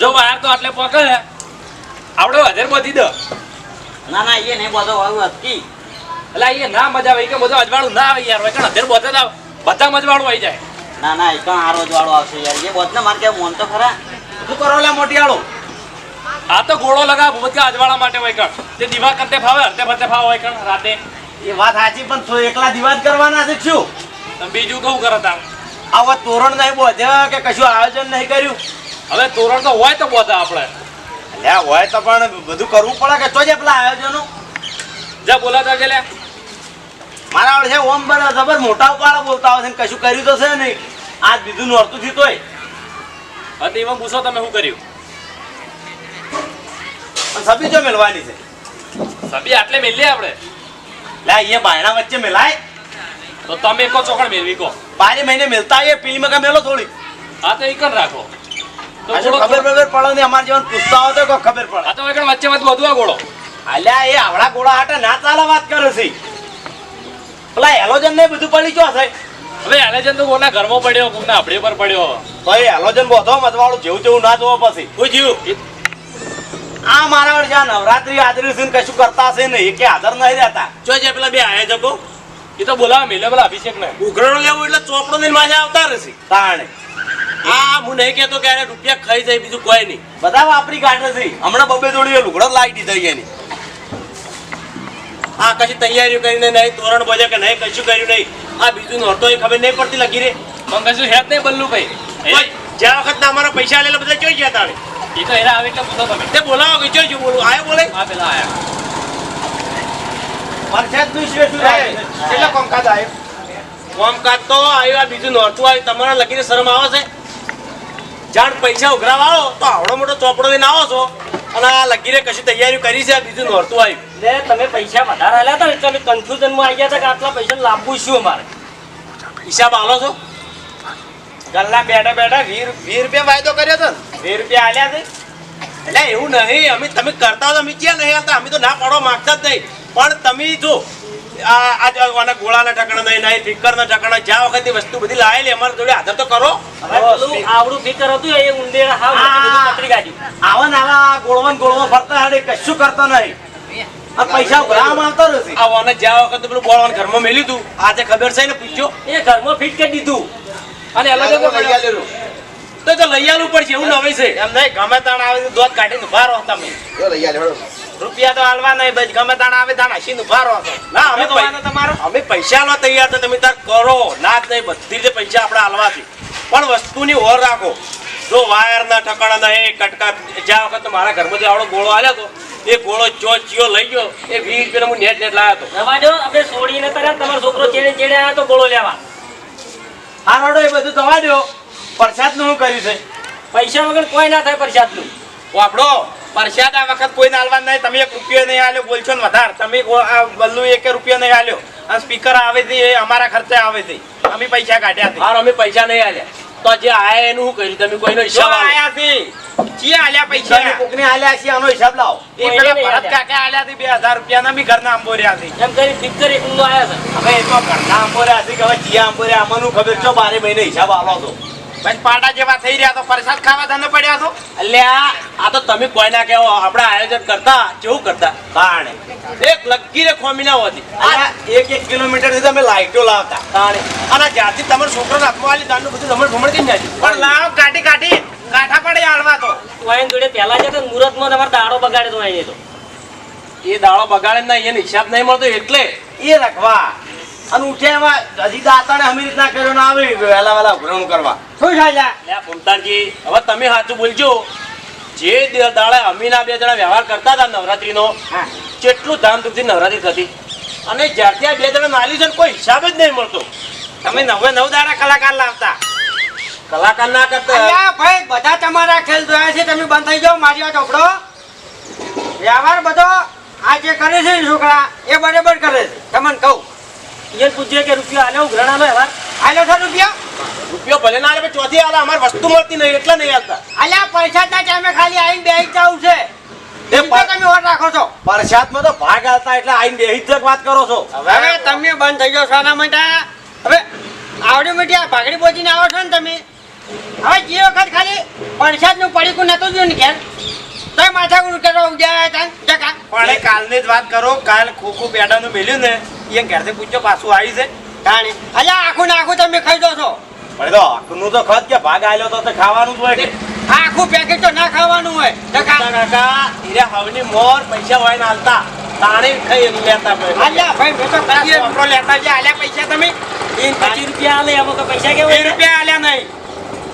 જો વાયર તો આટલે પકડે ને આપણે વધારે બધી દો ના ના એ નહીં બધો વાળું અટકી. એટલે અહીંયા ના મજા આવે કે બધું અજવાળું ના આવે યાર. કારણ હજાર બધે જ બધા મજવાળું આવી જાય. ના ના એ પણ આરો જ વાળો આવશે યાર. એ બધને મારે કે મોન તો ખરા. શું કરો લે મોટી આળો? આ તો ગોળો લગાવ બધા અજવાળા માટે વૈકણ. જે દીવા કરતે ફાવે હરતે ફરતે ફાવે વૈકણ રાતે. એ વાત સાચી પણ એકલા એકલા જ કરવાના છે શું? તમે બીજું કહું કરો તાર. આવા તોરણ નહીં બોધ્યા કે કશું આયોજન નહીં કર્યું? હવે તોરણ તો હોય તો બધા આપણે. લે હોય તો પણ બધું કરવું પડે કે તો જ પેલા આયોજનો? જા બોલાતા છે લે. મારા આવડે છે ઓમ બને ખબર મોટા ઉપાડા બોલતા હોય છે ને કશું કર્યું તો છે નહીં. આજ બીજું નોરતું થયું તોય. હતી એમાં પૂછો તમે શું કર્યું? પણ સબી જો મેળવાની છે. સભી આટલે મેલીએ આપણે? લે અહીંયા બાયણા વચ્ચે મેલાય તો તમે કો ચોકડ મેળવી કો. બારે મહિને મેલતા આવીએ પીલીમાં કા મેલો થોડી. હા તો એકન રાખો. તો ખબર ખબર પડે ને અમારે જીવન પૂછતા હોય તો ખબર પડે. તો વૈકણ વચ્ચે વચ્ચે બધું ગોળો. અલ્યા એ આવડા ગોળા હાટે ના ચાલે વાત કરે છે. પેલા હેલોજન ને બધું પડી ગયો છે હવે એલેજન તો કોના ઘરમાં પડ્યો કોના આપણી પર પડ્યો? તો એ હેલોજન બોધો મતવાળું જેવું તેવું ના જોવો પછી. કોઈ જીવ આ મારા વડે જ્યાં નવરાત્રી આદરી છે ને કશું કરતા હશે નહીં કે હાજર નહીં રહેતા. જો જે પેલા બે આયોજકો એ તો બોલાવા મેલે પેલા અભિષેક ને ઉઘરાણું લેવું એટલે ચોપડો લઈને માજા આવતા રહેશે. તાણે. આ હું નહીં કેતો કે રૂપિયા ખાઈ જાય બીજું કોઈ નહીં. બધા વાપરી કાઢે છે. હમણાં બબે જોડી લુગડો એની. આ કશી તૈયારીઓ કરીને નહીં તોરણ બોલે કે નહીં કશું કર્યું નહીં. આ બીજું નહોતો એ ખબર નહીં પડતી લગી રે. પણ કશું હેત નહીં બલ્લુ ભાઈ જ્યાં વખત અમારા પૈસા લેલા બધા જોઈ ગયા તારે એ તો એના આવે એટલે પૂછો તમે. તે બોલાવો કે બોલું? આયો બોલે? આ પેલા આયા. પરસેતનું શું શું થાય કેટલા કોમકાજ આવ્યો કોમકાજ તો આવ્યું આ બીજું નહોતું આવ્યું તમારા લગીને શરમ આવે છે? જાણ પૈસા ઉઘરાવા આવો તો આવડો મોટો ચોપડો લઈને આવો છો. અને આ લગીરે કશી તૈયારી કરી છે બીજું નહોતું આવ્યું. લે તમે પૈસા વધારે આલ્યા હતા એટલે કન્ફ્યુઝનમાં આવી ગયા હતા કે આટલા પૈસા લાવવું શું અમારે? હિસાબ આલો છો? ગલ્લા બેઠા બેઠા વીર વીર રૂપિયા વાયદો કર્યો હતો વીસ રૂપિયા આલ્યા છે. એટલે એવું નહીં અમે તમે કરતા તો અમે ક્યાં નહીં આવતા અમે તો ના પાડવા માંગતા જ નહીં. પણ તમે જો આ આ આના ગોળાના ઠકાણા નહીં નહીં ફિકરના ઠકાણા જ્યાં વખતે વસ્તુ બધી લાયેલી અમારા જોડે આધાર તો કરો. આવડું ફિકર હતું એ ઊંડે હાવ પકડી કાઢ્યું આવા ને ગોળવન ગોળવો ફરતા હાડે કશું કરતો નહીં. પૈસા ઉઘરાવામાં આવતો રહેશે આ જ્યાં વખતે પેલું બોળવાન ઘરમાં મેલ્યું તું આજે ખબર છે ને પૂછ્યો? એ ઘરમાં ફિટ કરી દીધું. અને અલગ તો કર્યો. તો લઈ આવવું પડશે એવું નવે છે. એમ નહીં ગમે તાણ આવે તો દોધ કાઢીને રહો તમે. રૂપિયા તો હાલવા નહીં બસ ગમે તાણ આવે તાણ હસીને ઊભા રહો ના અમે તમારો. અમે પૈસા નો તૈયાર તો તમે તાર કરો. ના જ નહીં બધી રીતે પૈસા આપણે આલવાથી પણ વસ્તુની ઓર રાખો. જો વાયરના ઠકાણા નહીં કટકા જ્યાં વખત મારા ઘરમાંથી આવડો ગોળો આવ્યો હતો એ ગોળો ચો ચિયો લઈ ગયો એ વીસ રૂપિયા હું નેટ નેટ લાવ્યો હતો. રવા દો આપણે છોડીને તરત તમારો છોકરો ચેડે ચેડે આવ્યો તો ગોળો લેવા. આ રડો એ બધું દવા દો પ્રસાદનું શું કર્યું છે? પૈસા વગર કોઈ ના થાય પ્રસાદનું. વાપડો પ્રસાદ આ વખત કોઈ નાલવા નહીં. તમે એક રૂપિયો નહીં આલ્યો બોલશો ને વધારે. તમે બલ્લુ એક રૂપિયો નહીં આલ્યો. અને સ્પીકર આવે છે એ અમારા ખર્ચે આવે છે. અમે પૈસા કાઢ્યા છે. હાર અમે પૈસા નહીં આલ્યા. તો જે આયા એનું શું કર્યું? તમે કોઈનો જો હિસાબ. આયા છે. ચિયા આલ્યા પૈસા. કોકને આલ્યા છે આનો હિસાબ લાવો. એ પેલા ભરત કાકા આલ્યા છે બે હજાર રૂપિયાના બી ઘરના આંબોર્યા છે. એમ કરી ફિક્સર એક ઊંડો આવ્યા છે. હવે એ તો ઘરના આંબોર્યા છે કે હવે ચિયા આંબોર્યા આમાંનું ખબર છો બારે મહિને હિસાબ આલો છો? પછી પાટા જેવા થઈ રહ્યા તો પ્રસાદ ખાવા ધંધો પડ્યા છો એટલે આ તો તમે કોઈ ના કહેવો આપણે આયોજન કરતા કેવું કરતા. કારણે એક લગીરે ખોમી ના હોતી એક એક કિલોમીટરથી તમે લાઈટો લાવતા. કારણે અને જ્યાંથી તમારો છોકરો હાથમાં આવેલી દાનનું બધું તમારે ભમણ કઈ નાખ્યું. પણ લાવ કાઢી કાઢી. કાઠા પડે આડવા તો. વાયન જોડે પહેલા જતો ને મુહૂર્તમાં તમારે દાડો બગાડે તો અહીં તો. એ દાડો બગાડે ના એને હિસાબ નહીં મળતો એટલે. એ રખવા. અને ઉઠે એમાં હજી દાતાને અમી રીતના કર્યો ના આવે વહેલા વહેલા ઉઘરાણું કરવા. શું થાય અલ્યા ભમતાજી હવે તમે સાચું બોલજો. જે દાડે અમીના બે જણા વ્યવહાર કરતા હતા નવરાત્રીનો હા. કેટલું ધામધૂમથી નવરાત્રી થતી. અને જ્યારથી આ બે જણા માલી છે કોઈ હિસાબ જ નહીં મળતો. તમે નવે નવ દાડા કલાકાર લાવતા. કલાકાર ના કરતા. ભાઈ બધા તમારા ખેલ જોયા છે તમે બંધ થઈ જાઓ મારી વાત ઓપડો વ્યવહાર બધો આ જે કરે છે છોકરા એ બરાબર કરે છે. તમને કહું. એને પૂછજે કે રૂપિયા આલ્યો ઉઘરાણા લો એવા આલો ઠા રૂપિયા. રૂપિયો ભલે ના આવે ચોથી આલે અમારે વસ્તુ મળતી નહીં એટલે નહીં આવતા અલ્યા પૈસા તા ટાઈમે ખાલી આઈને બેસી જાવ છે. એ તો તમે ઓર રાખો છો. પ્રસાદમાં તો ભાગ આવતા એટલે આઈને બેહી જ વાત કરો છો. હવે તમે બંધ થઈ જાવ સાના માટે. હવે આવડી મોટી આ ભાગડી બોજીને આવો છો ને તમે. હવે જે વખત ખાલી વરસાદનું પડીકું નતું જોયું ને ઘેર તોય માથા ગુરુ કરો ઉડ્યા હતા જકા પણ કાલની જ વાત કરો કાલ ખોખું પેડાનું મેલ્યું ને. એ ઘેરથી પૂછજો પાછું આવી છે. તાણી અલ્યા આખું ને આખું તમે ખાઈ દો છો. પણ તો તો ખત કે ભાગ આલ્યો તો ખાવાનું જ હોય આખું પેકેટ તો ના ખાવાનું હોય. કાકા હવની મોર પૈસા હોય ને હાલતા તાણે ખાઈ લેતા અલ્યા ભાઈ મેં તો લેતા જે આલ્યા પૈસા તમે? એ પચીસ રૂપિયા આલે એમાં કોઈ પૈસા કેવા વીસ રૂપિયા આલ્યા નહીં.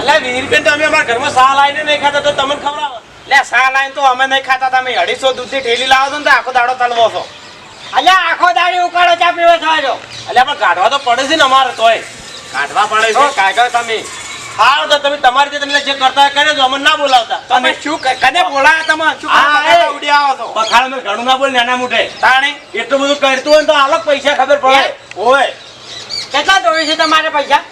એટલે વીસ રૂપિયા તો અમે અમારા ઘરમાં સા લાવીને નહીં ખાતા તો તમને ખવડાવો. એટલે સા લાઈન તો અમે નહીં ખાતા. તમે અઢીસો દૂધની ઠેલી લાવો છો ને તો આખો દાડો તલવો છો. અલ્યા આખો દાડી ઉકાળો ચા પીવો છો આજો. અલ્યા પણ કાઢવા તો પડે છે ને અમારે તોય. કાઢવા પડે છે. કાઢો તમે. હાલ તો તમે તમારી રીતે તમને જે કરતા કરે તો અમને ના બોલાવતા. તમે શું કને બોલાયા તમે શું. બગાડવા ઉડી આવો છો? બખાડ મેં ઘણું ના બોલ નાના મોટે તાણી? એટલું બધું કરતું હોય તો અલગ પૈસા ખબર પડે. ઓય. કેટલા દોડી છે તમારે પૈસા?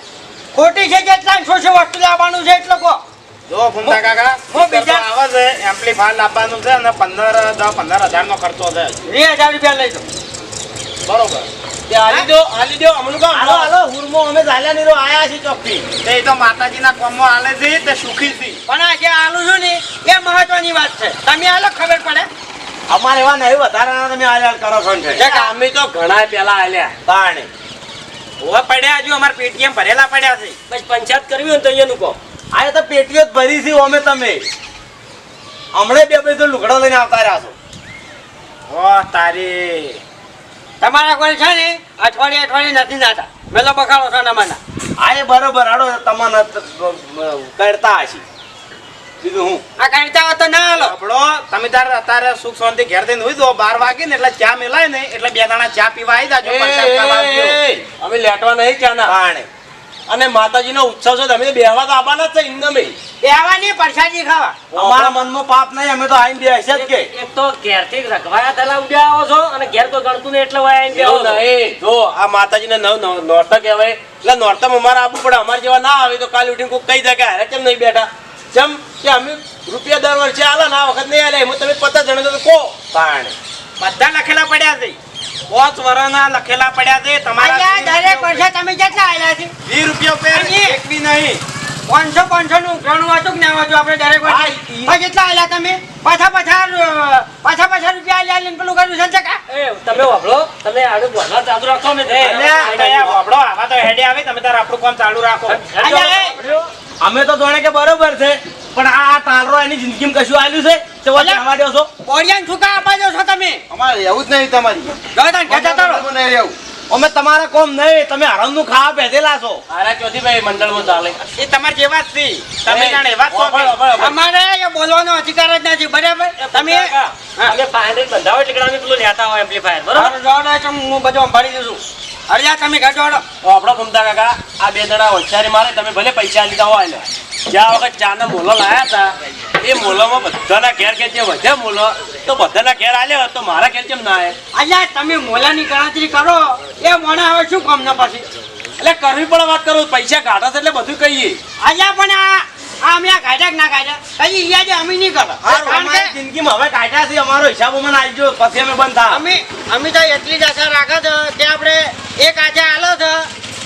ખોટી છે કેટલા શું શું વસ્તુ લાવવાનું છે એટલો કહો જો ફૂમતા કાકા હું તો બીજા- આવે છે એમ્પ્લીફાયર લાવવાનું છે અને પંદર દસ પંદર હજાર નો ખર્ચો છે. વીસ હજાર રૂપિયા લઈ દો બરોબર. હાલી આલી દો આલી દો અમને કહો હાલો હાલો હુરમો અમે ઝાલ્યા નીરો આયા છીએ ચોકથી. તે તો માતાજીના કોમમાં આલે છે તે સુખી છે. પણ આ જે આલું છું ને એ મહત્વની વાત છે. તમે આલો ખબર પડે. અમારે એવા નહીં વધારાના તમે આલ્યા કરો છો ને અમે તો ઘણા પેલા આલ્યા તાણે. ઓવે પડ્યા હજુ અમારે પેટીએમ ભરેલા પડ્યા છે. બસ પંચાયત કરવી હોય ને તો અહીંયાનું કહો. આ તો પેટીઓ જ ભરી છે અમે તમે. હમણે બે બે તો લુગડો લઈને આવતા રહ્યા છો. વાહ તારી. તમારા કોઈ છે ને અઠવાડિયે અઠવાડિયે નથી નાતા મેલો બખાડો છો નમાના આ એ બરોબર હાડો તમને કરતા હશે. બીજું હું? આ કાઢતા તો ના હાલો. આપણો તમે તાર અત્યારે સુખ શાંતિ ઘેર થઈને હોય દો બાર વાગે ને એટલે ચા મેલાય ને એટલે બે દાણા ચા પીવા આવી જાજો. અમે લેટવા નહીં ચાના તાણે. અને માતાજીનો ઉત્સવ છે તમે તો બેહવા તો આવવાના જ છે ઇન્દમે બેહવાની પ્રસાદી ખાવા. અમારા મનમાં પાપ નહીં અમે તો આઈને બેસે જ કે. એક તો ઘેરથી રખવાયા થલા ઉડ્યા આવો છો અને ઘેર કોઈ ગણતું નહીં એટલે વાય આઈને બેહો નહીં. જો આ માતાજીને નવ નવ- નોરતા કહેવાય. એટલે નોરતા અમારે આપવું પડે અમારે જેવા ના આવે તો કાલે ઉઠીને કોઈ કહી દે કે અરે કેમ નહીં બેઠા? જેમ કે અમે રૂપિયા દર વર્ષે આલા ના આ વખત નહીં આલે એમાં તમે પચાસ જણા તો કહો. તાણે બધા લખેલા પડ્યા છે. પાંચ વર્ષના લખેલા પડ્યા છે. તમારા દરેક વર્ષે તમે કેટલા આવેલા છે? વીસ રૂપિયા અને- નહીં. પાંચસો પાંચસો નું ઉઘરાણું હતું જ્ઞાન હતું આપણે દરેક વર્ષે? કેટલા આવેલા તમે? પાછા પાછા પાછા પાછા રૂપિયા આલ્યા લઈને પેલું કર્યું છે તમે વાપરો. તમે આડું બોલવા ચાલુ રાખો ને અલ્યા, આવા તો હેડે આવે તમે તાર આપણું કામ ચાલુ રાખો. અમે તો જોણે કે બરોબર છે પણ આ તારો એની એની જિંદગીમાં કશું આવ્યું છે? તો વચ્ચે અલ્યા. હવા દ્યો છો? બોરિયાને છૂકા આપવા દો છો તમે. અમારે એવું જ નહીં તમારી. જો તાન જતા રહો. નહીં રહેવું. અમે તમારા કોમ નહીં તમે હરામનું ખાવા બેઠેલા છો. અરે ચોથી ભાઈ મંડળમાં ચાલે. એ તમારે જેવા જ છે. તમે જાણે છો. અમારે એ બોલવાનો અધિકાર જ નથી બરાબર? તમે. અમે ફાઇનલ બંધાવો એટલે અમે પેલું લેતા હોય એમ્પ્લીફાયર બરાબર? જોડો હું બધું સંભાળી દઉં છું. અરે તમે ઘર જોડો આપણો ઘૂમતા કાકા આ બે જણા હોશિયારી મારે તમે ભલે પૈસા લીધા હોય ને. જ્યાં વખત ચાના મોલો લાયા હતા એ મોલોમાં બધાના ઘેર ઘેર જે વધ્યા મોલો તો બધાના ઘેર આલ્યો તો મારા ઘેર કેમ ના આવે અલ્યા તમે મોલાની ગણતરી કરો. એ મને હવે શું કામ ના પછી એટલે કરવી પણ વાત કરું પૈસા કાઢા છે એટલે બધું કહીએ. અલ્યા પણ આ આ અમે આ કાઢ્યા કે ના કાઢ્યા કઈ યાદ અમે નહીં કરો. જિંદગીમાં હવે કાઢ્યા છે અમારો હિસાબ અમને આલજો પછી અમે બંધ અમે અમે તો એટલી જ આશા રાખે છે કે આપણે એક આજે આલો છો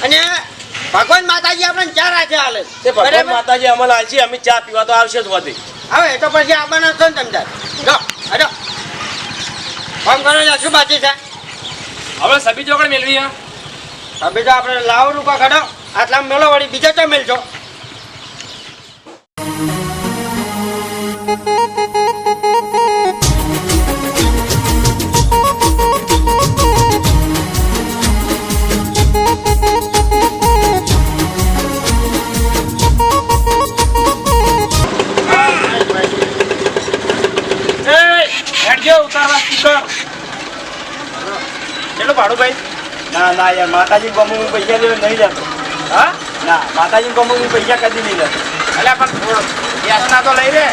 અને ભગવાન માતાજી આપણને ચા રાખે હાલે. તે ભગવાન? માતાજી અમને આલશે અમે ચા પીવા તો આવશે જ વધે. હવે તો પછી આવવાના છે ને તમે તાર. જો હજો ફોન કરો છો શું બાકી છે? હવે સભી ચોકડ મેળવી હે? હવે તો આપણે લાવ રૂપા કાઢો આટલા મેળો વળી બીજા તો મેલજો? યાર માતાજી કોમ હું પૈસા લેવો નહીં જતો હા? ના માતાજી કોમ હું પૈસા કદી નહીં લેતો એટલે પણ થોડો ગેસના તો લઈ લે.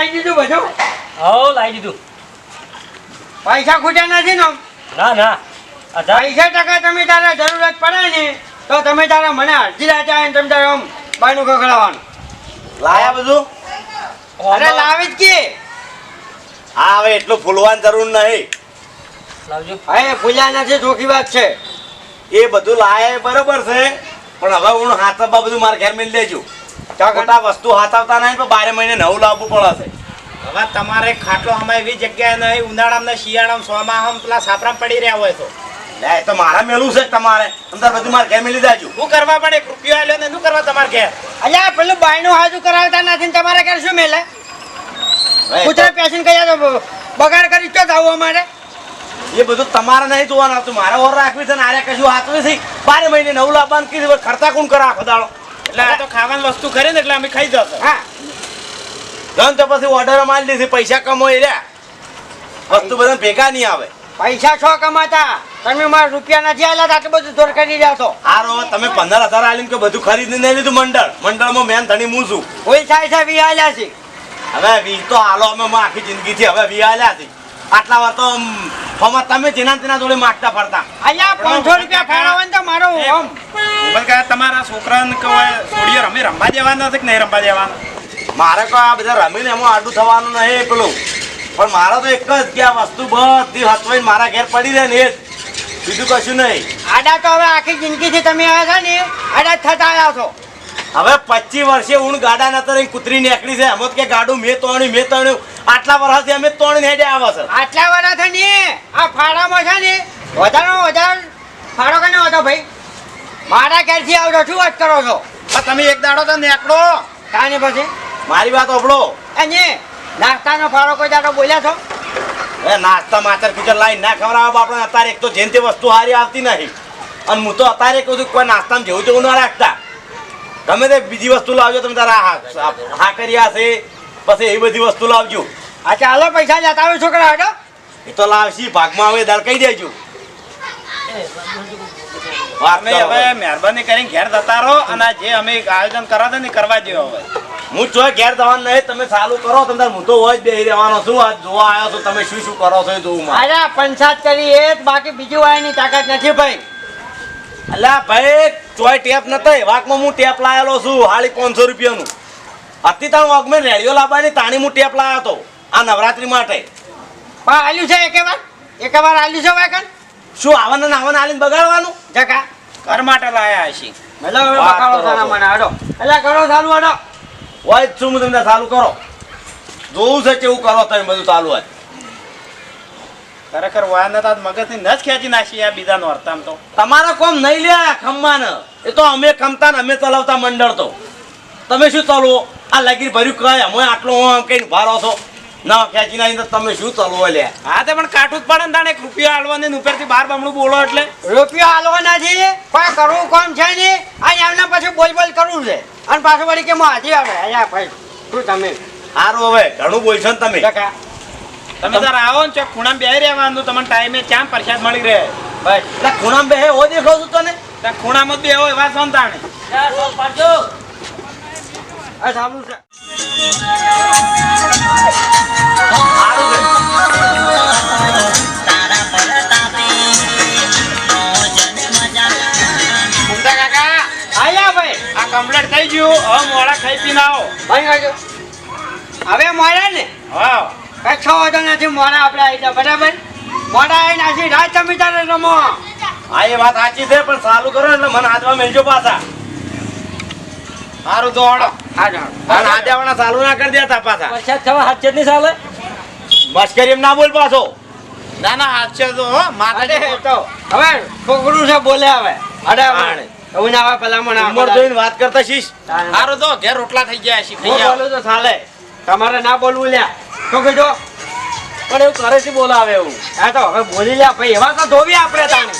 લાવી દીધું બધું? હો લાવી દીધું. પૈસા ખૂટ્યા નથી ને? ના ના. પૈસા ટકા તમે તારે જરૂરત પડે ને તો તમે તારે મને અરજી રાજા આવીને તમે તારે આમ બાયનું કકડાવવાનું લાયા બધું? અરે લાવી જ કે. હા હવે એટલું ફૂલવાની જરૂર નહીં. લાવજો. હા એ ભૂલ્યા નથી ચોખ્ખી વાત છે. એ બધું લાયા બરોબર છે. પણ હવે હું હાથમાં બધું મારા ઘેર મેળ લેજો. ખોટા વસ્તુ હાથવતા નહીં તો બારે મહિને નવું લાવવું પડશે. હવે તમારે ખાટલો અમે એવી જગ્યાએ નહીં ઉનાળામાં ને શિયાળામાં સોમાં પેલા સાપરામ પડી રહ્યા હોય તો. લે એ તો મારા મેલું છે તમારે. અંદર બધું મારે ઘેર મેલી દેજો. શું કરવા પડે કૃપ્યો રૂપિયો આલ્યો ને શું કરવા તમારે ઘેર? અલ્યા પેલું બાયનું હાજુ કરાવતા નથી તમારે ઘેર શું મેલે? કૂતરા પેશન કયા તો બગાડ કરી તો આવું અમારે? એ બધું તમારે નહીં જોવાનું હતું મારે ઓર રાખવી છે ને આરે કશું હાથવી છે બારે મહિને નવું લાવવાનું કીધું ખર્ચા કોણ કરે આખો દાડો એટલે આ તો ખાવાની વસ્તુ ખરી ને એટલે અમે ખાઈ જશે. હા. ધન તો પછી ઓર્ડર મારી દીધી પૈસા કમાઈ રહ્યા વસ્તુ બધા ભેગા નહીં આવે. પૈસા છો કમાતા? તમે મારા રૂપિયા નથી આલ્યા તો આટલું બધું દોર કરી રહ્યા છો હારો તમે પંદર હજાર આલીને કે બધું ખરીદી નહીં લીધું મંડળ. મંડળમાં મેન ધણી હું છું. કોઈ થાય છે વી આલ્યા છે. હવે વી તો હાલો અમે માં આખી જિંદગીથી હવે વી આલ્યા છે. આટલા વાર તો ફોમાં તમે જેના તેના જોડે માગતા ફરતા. અહીંયા પાંચસો રૂપિયા ફાળવવાનું તો મારો ઓમ બસ કે તમારા છોકરાને કહેવાય છોડીએ રમે રમવા દેવાના છે કે નહીં રમવા દેવાના? મારે તો આ બધા રમીને એમાં આડું થવાનું નહીં પેલું. પણ મારો તો એક જ કે આ વસ્તુ બધી હચવાઈને મારા ઘેર પડી રહે ને એ બીજું કશું નહીં. આડા તો હવે આખી જિંદગીથી તમે આવ્યા છો ને આડા થતા આવ્યા છો. હવે પચીસ વર્ષે હું ગાડા નતર કૂતરી નીકળી છે. એમ કે ગાડું મેં તોણ્યું મેં તોડ્યું. આટલા વર્ષથી અમે ત્રણ હેડે આવે છે. આટલા વર્ષથી ને આ ફાળામાં છે ને વધારે વધારે ફાળો કને હતો ભાઈ? મારા ઘેરથી આવજો શું વાત કરો છો? તમે એક દાડો તો નેકડો કાને પછી? મારી વાત ઓભળો અને નાસ્તાનો ફાળો કોઈ દાડો બોલ્યા છો? એ નાસ્તા માતર કિચન લાઈન ના ખવડાવો આપણે અત્યારે એક તો જેન તે વસ્તુ સારી આવતી નહીં. અને હું તો અત્યારે કહું છું કોઈ નાસ્તામાં જેવું તેવું ના રાખતા. ગમે તે બીજી વસ્તુ લાવજો તમે તારા હા કરી છે પછી એવી બધી વસ્તુ લાવજો. આ ચાલો પૈસા જતા આવે છોકરા હટો એ તો લાવશી ભાગમાં આવે દાળ કહી દેજો. વાત અમે હવે. મહેરબાની કરીને ઘેર જતા રહો અને જે અમે આયોજન કરવા હતા ને કરવા જેવો હવે. હું જો ઘેર જવાનું નહીં તમે ચાલુ કરો તમે હું તો હોય જ બેહી રહેવાનો છું. આજ જોવા આવ્યો છું તમે શું શું કરો છો એ જોવું મારે. અરે પંચાયત કરી એ બાકી બીજું વાયની તાકાત નથી ભાઈ. અલ્યા ભાઈ ચોય ટેપ નતો વાકમાં હું ટેપ લાયેલો છું હાળી પાંચસો રૂપિયાનું. અતિ તાણ વાગમે રેડિયો લાવવાની તાણી હું ટેપ લાવ્યો હતો આ નવરાત્રી માટે. પણ આલ્યું છે એકે વાર? એક વાર આલ્યું છે વાયકન શું આવન ને આવવાના હાલીને બગાડવાનું? જકા કર માટે લાયા હશી. મતલબ હવે બકાળો તારા મને આડો એટલે કરો ચાલુ આડો હોય છું હું તમને ચાલુ કરો. જોવું છે કેવું કરો તમે બધું ચાલુ હોય. ખરેખર વાયને તો મગજની નજ ખેંચી નાખી આ બીજા નોરતામ તો. તમારા કોમ નહીં લે ખમ્માન. એ તો અમે ખમતા ને અમે ચલાવતા મંડળ તો. તમે શું ચલવો આ લાગીને ભર્યું કહે અમે આટલો આમ કઈ ભારો છો. ના ખેંચી નાખી તો તમે શું ચલવો લે હા તે પણ કાઠું જ પડે ને તાણે. એક રૂપિયો આલવાનો ને ઉપરથી બાર બમણું બોલો એટલે. રૂપિયો હાલવા નથી. કોઈ કરવું કોમ છે નહીં. અને એમના પછી બોલ બોલ કરવું છે. અને પાછું વળી કે હાથી આવે. અહીંયા ભાઈ શું તમે? સારું હવે ઘણું બોલશો ને તમે. જકા તમે તાર આવો ને ચોક ખૂણામાં બેહી રહેવાનું તમને ટાઈમે ચામ પ્રસાદ મળી રહે? ભાઈ ખૂણામાં બે હો દેખો છું તને. ખૂણામાં જ બેહો એવા છો ને તાણે. ચાર સો પાડજો. આ સારું છે. સારું કાકા આયા ભાઈ. આ કમ્પ્લીટ થઈ ગયું. હવે મોડા ખાઈ પીને આવો. હવે મોડા ને? હા કઈ છ વાગ્યા નથી મોડા આપણે આવી જાય બરાબર? મોડા આવીને આછી રાત તમે તારે રમો હા એ વાત સાચી છે પણ સારું કરો એટલે મને હાથમાં મેળજો પાછા. સારું તો હળો હા જાઓ. અને ચાલુ ના કરી દેતા પાછા. વરસાદ થવા હાથ ચટણી ચાલે? મશ્કરી એમ ના બોલ પાછો. ના ના હાથ છે તો હો માથે તો હવે છોકરું છે બોલે હવે. અડે માણે હું ના આવે પેલા મને ઉંમર જોઈને વાત કરતા શીશ. હારું તો ઘેર રોટલા થઈ ગયા છે થઈ ખાઈ આવો તો ચાલે. તમારે ના બોલવું લ્યા. શું કીધો? પણ એવું કરે છે બોલાવે એવું. હા તો હવે બોલી લ્યા. ભાઈ એવા તો ધોવી આપણે તાણે.